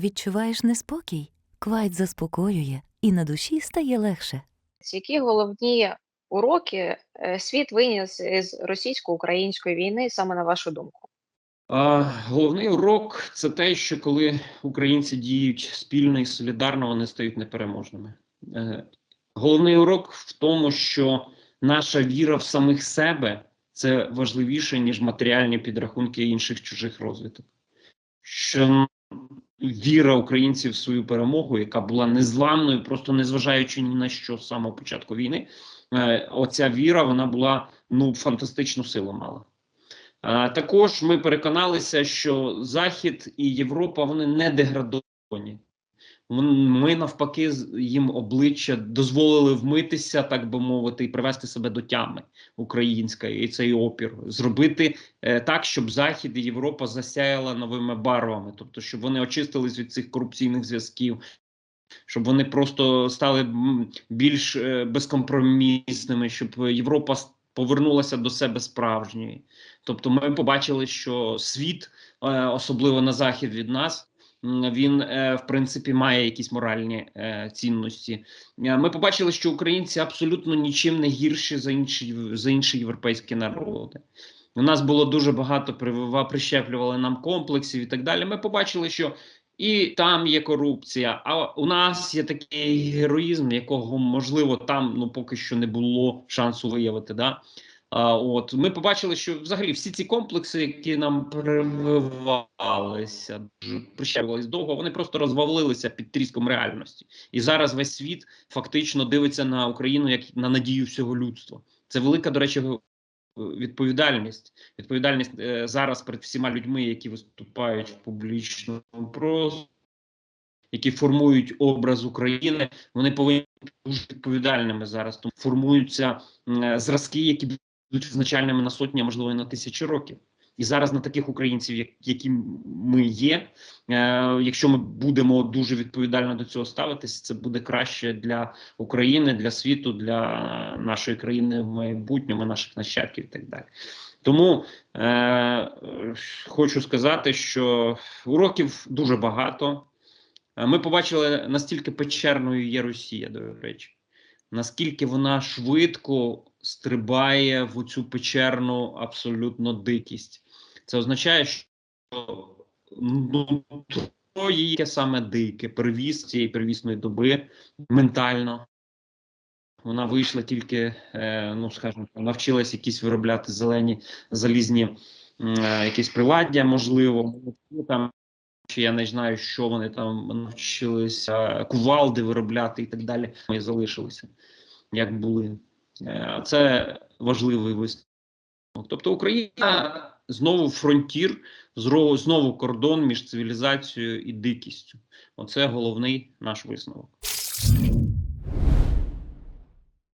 Відчуваєш неспокій? Квайт заспокоює, і на душі стає легше. Які головні уроки е, світ виніс із російсько-української війни, саме на вашу думку? А, головний урок це те, що коли українці діють спільно і солідарно, вони стають непереможними. Е, головний урок в тому, що наша віра в самих себе це важливіше, ніж матеріальні підрахунки інших чужих розвиток. Що віра українців в свою перемогу, яка була незламною, просто незважаючи ні на що з самого початку війни, е, оця віра вона була ну фантастичну силу мала. А, Також ми переконалися, що Захід і Європа вони не деградовані. Ми навпаки їм обличчя дозволили вмитися, так би мовити, і привести себе до тями української і цей опір, зробити е, так, щоб Захід і Європа засяяла новими барвами, тобто, щоб вони очистились від цих корупційних зв'язків, щоб вони просто стали більш е, безкомпромісними, щоб Європа повернулася до себе справжньої. Тобто, ми побачили, що світ, е, особливо на захід від нас, він е, в принципі має якісь моральні е, цінності. Е, Ми побачили, що українці абсолютно нічим не гірші за інші за інші європейські народи. У нас було дуже багато привива, прищеплювали нам комплексів і так далі. Ми побачили, що і там є корупція, а у нас є такий героїзм, якого можливо там ну поки що не було шансу виявити. Да? А, от ми побачили, що взагалі всі ці комплекси, які нам прививалися, дуже прищеплювались довго, вони просто розвалилися під тріском реальності. І зараз весь світ фактично дивиться на Україну як на надію всього людства. Це велика, до речі, відповідальність. Відповідальність е, зараз перед всіма людьми, які виступають в публічному просторі, які формують образ України, вони повинні бути дуже відповідальними зараз. Тому формуються м, зразки, які будуть визначальними на сотні, а можливо і на тисячі років. І зараз на таких українців, як які ми є, е, якщо ми будемо дуже відповідально до цього ставитися, це буде краще для України, для світу, для нашої країни в майбутньому, наших нащадків і так далі. Тому е, хочу сказати, що уроків дуже багато. Е, Ми побачили настільки печерною є Росія, до речі, наскільки вона швидко стрибає в цю печерну абсолютно дикість. Це означає, що ну, то її саме дике, привіз цієї первісної доби ментально. Вона вийшла тільки, е, ну скажімо, навчилась якісь виробляти зелені залізні е, якісь приладдя, можливо. Ну, Там чи я не знаю, що вони там навчилися, кувалди виробляти і так далі. Ми залишилися, як були. Е, Це важливий висновок. Тобто Україна знову фронтір, знову кордон між цивілізацією і дикістю. Оце головний наш висновок.